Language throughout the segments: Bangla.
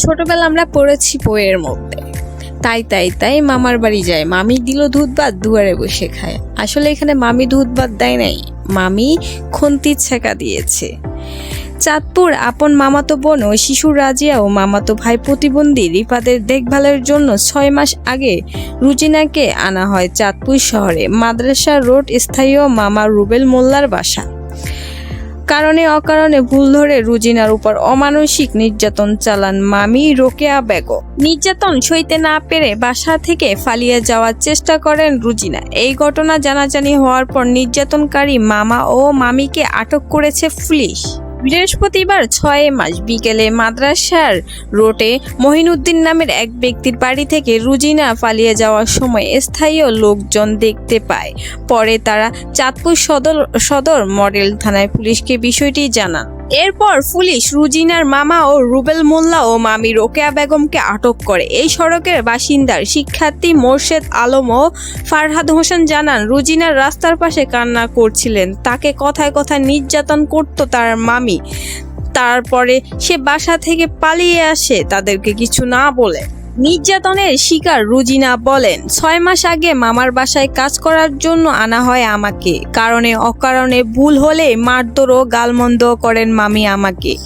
ছোটবেলা আমরা পড়েছি বইয়ের মধ্যে। তাই তাই তাই মামার বাড়ি যায়। মামি দিল দুধ ভাত, দুয়ারে বসে খায়। আসলে এখানে মামি দুধ ভাত দেয় নাই। মামি খুন্তি ছেঁকা দিয়েছে। চাঁদপুর আপন মামাতো বোন ও শিশুর রাজিয়া ও মামাতো ভাই প্রতিবন্ধী রিফাদের দেখভালের জন্য ছয় মাস আগে রুজিনাকে আনা হয় চাঁদপুর শহরে। মাদ্রাসা রোড স্থায়ী মামা রুবেল মোল্লার বাসা। কারণে অকারণে ভুল ধরে রুজিনার উপর অমানসিক নির্যাতন চালান মামি রোকেয়া বেগো নির্যাতন সইতে না পেরে বাসা থেকে ফালিয়ে যাওয়ার চেষ্টা করেন রুজিনা। এই ঘটনা জানাজানি হওয়ার পর নির্যাতনকারী মামা ও মামিকে আটক করেছে পুলিশ। বৃহস্পতিবার ছয় মাস বিকেলে মাদ্রাসার রোটে মহিনুদ্দিন নামের এক ব্যক্তির বাড়ি থেকে রুজিনা পালিয়ে যাওয়ার সময় স্থানীয় লোকজন দেখতে পায়। পরে তারা চাঁদপুর সদর সদর মডেল থানায় পুলিশকে বিষয়টি জানান। এরপর পুলিশ রুজিনার মামা ও রুবেল মোল্লা ও মামি রোকেয়া বেগমকে আটক করে। এই সড়কের বাসিন্দার শিক্ষার্থী মোর্শেদ আলম ও ফারহাদ হোসেন জানান, রুজিনার রাস্তার পাশে কান্না করছিলেন। তাকে কথায় কথায় নির্যাতন করত তার মামি। তারপরে সে বাসা থেকে পালিয়ে আসে, তাদেরকে কিছু না বলে। নির্যাতনের শিকার রুজিনা বলেন, ছয় মাস আগে মামার বাসায় কাজ করার জন্য আনা হয় আমাকে। কারণে অকারণে ভুল হলে মারধর ও গালমন্দ করেন মামি আমাকে।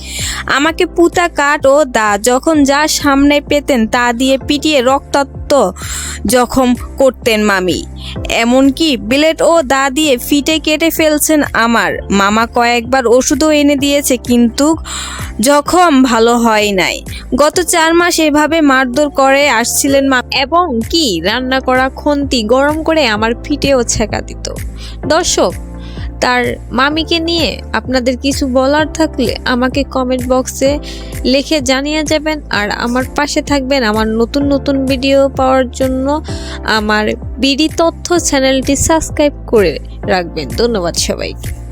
আমাকে পুতা, কাঠ ও দা যখন যা সামনে পেতেন তা দিয়ে পিটিয়ে রক্তাক্ত জখম করতেন মামি। এমনকি ব্লেড ও দা দিয়ে ফিটে কেটে ফেলছেন আমার। মামা কয়েকবার ওষুধও এনে দিয়েছে কিন্তু জখম ভালো হয় নাই। গত চার মাস এভাবে মারধর করে আসছিলেন মা এবং কি রান্না করা খন্তি গরম করে আমার ফিটেও ছেঁকা দিত। দর্শক তার মামিকে নিয়ে আপনাদের কিছু বলার থাকলে আমাকে কমেন্ট বক্সে লিখে জানিয়ে যাবেন আর আমার পাশে থাকবেন আমার নতুন নতুন ভিডিও পাওয়ার জন্য আমার বিডি তথ্য চ্যানেলটি সাবস্ক্রাইব করে রাখবেন। ধন্যবাদ সবাইকে।